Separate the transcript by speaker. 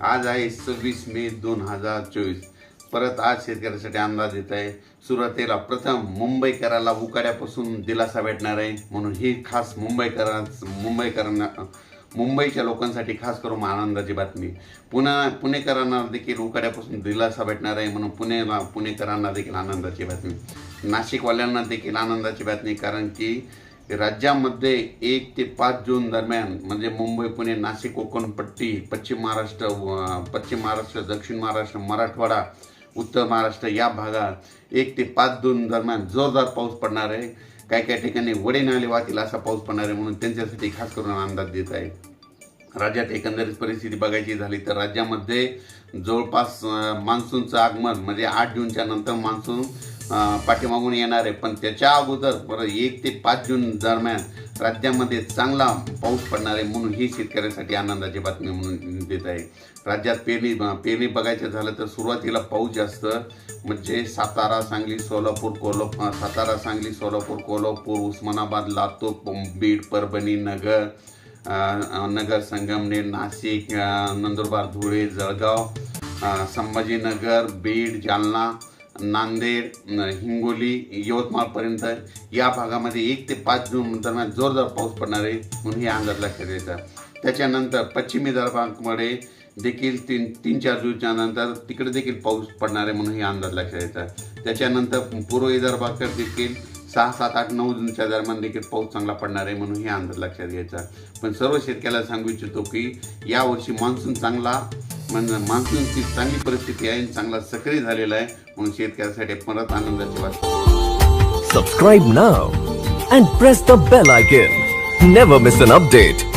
Speaker 1: आज आहे सव्वीस मे दोन हजार चोवीस. परत आज शेतकऱ्यासाठी अंदाज येत आहे. सुरुवातीला प्रथम मुंबईकराला उकाड्यापासून दिलासा भेटणार आहे. म्हणून ही खास मुंबईकरा मुंबईकरांना मुंबईच्या लोकांसाठी खास करून आनंदाची बातमी. पुन्हा पुणेकरांना देखील उकाड्यापासून दिलासा भेटणार आहे. म्हणून पुणेला पुणेकरांना देखील आनंदाची बातमी. नाशिकवाल्यांना देखील आनंदाची बातमी. कारण की राज्यामध्ये एक ते पाच जून दरम्यान म्हणजे मुंबई पुणे नाशिक कोकण पट्टी पश्चिम महाराष्ट्र पश्चिम महाराष्ट्र दक्षिण महाराष्ट्र मराठवाडा उत्तर महाराष्ट्र या भागात एक ते पाच जून दरम्यान जोरदार पाऊस पडणार आहे. काही काही ठिकाणी वडे नाले वाहतील असा पाऊस पडणार आहे म्हणून त्यांच्यासाठी खास करून अंदाज देत आहे. राज्यात एकंदरीत परिस्थिती बघायची झाली तर राज्यामध्ये जवळपास मान्सूनचं आगमन म्हणजे आठ जूनच्या नंतर मान्सून पाठीमागून येणार आहे. पण त्याच्या अगोदर परत एक ते पाच जून दरम्यान राज्यामध्ये चांगला पाऊस पडणार आहे म्हणून ही शेतकऱ्यासाठी आनंदाची बातमी म्हणून देत आहे. राज्यात पेरणी पेरणी बघायचं झालं तर सुरुवातीला पाऊस जास्त म्हणजे सातारा सांगली सोलापूर कोल्हापूर सातारा सांगली सोलापूर कोल्हापूर उस्मानाबाद लातूर बीड परभणी नगर नगर संगमनेर नाशिक नंदुरबार धुळे जळगाव संभाजीनगर बीड जालना नांदेड हिंगोली यवतमाळपर्यंत या भागामध्ये एक ते पाच जून दरम्यान जोरदार पाऊस पडणार आहे म्हणून हे अंदाज लक्षात येतात त्याच्यानंतर पश्चिमी विदर्भामध्ये देखील तीन तीन चार जूनच्या नंतर तिकडे देखील पाऊस पडणार आहे म्हणून हे अंदाज लक्षात येतात त्याच्यानंतर पूर्व विदर्भाकडे देखील सहा सात आठ नऊ जूनच्या दरम्यान देखील पाऊस चांगला पडणार आहे म्हणून हे अंदाज लक्षात घ्यायचा पण सर्व शेतकऱ्याला सांगू इच्छितो की यावर्षी मान्सून चांगला म्हणजे मान्सूनची चांगली परिस्थिती आहे चांगला सक्रिय झालेला आहे. म्हणून शेतकऱ्यासाठी परत आनंदाची वाट.
Speaker 2: Subscribe now and press the bell icon never miss an update